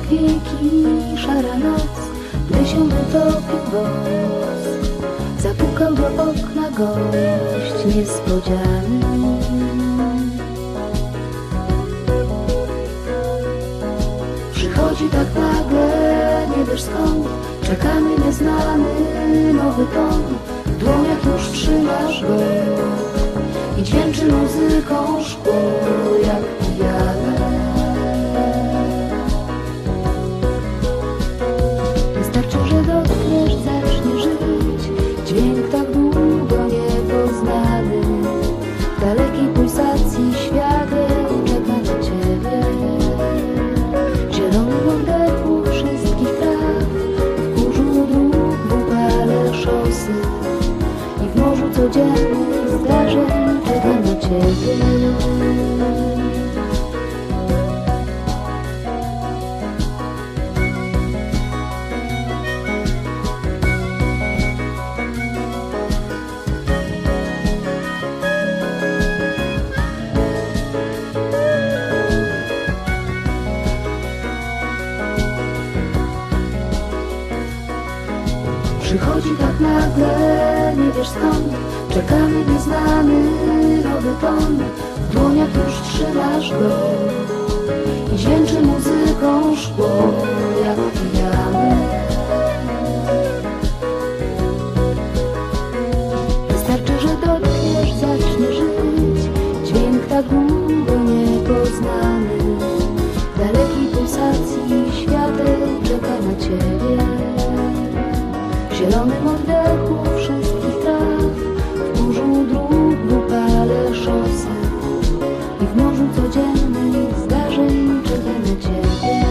kolejki, szara noc, gdy się wytopił woz. Zapukał do okna gość niespodziany. Przychodzi tak nagle, nie wiesz skąd, czekamy nieznany nowy ton. W dłoniach już trzymasz go szosy I w morzu codziennych zdarzeń czeka na ciebie Przychodzi tak nagle, nie wiesz skąd. Czekamy nieznany nowy ton. W dłoniach już trzymasz go I dźwięczy muzyką szkło jak pijamy Wystarczy, że dotkniesz, zaczniesz żyć. Dźwięk tak głupi i w morzu codziennych zdarzeń czeka na ciebie.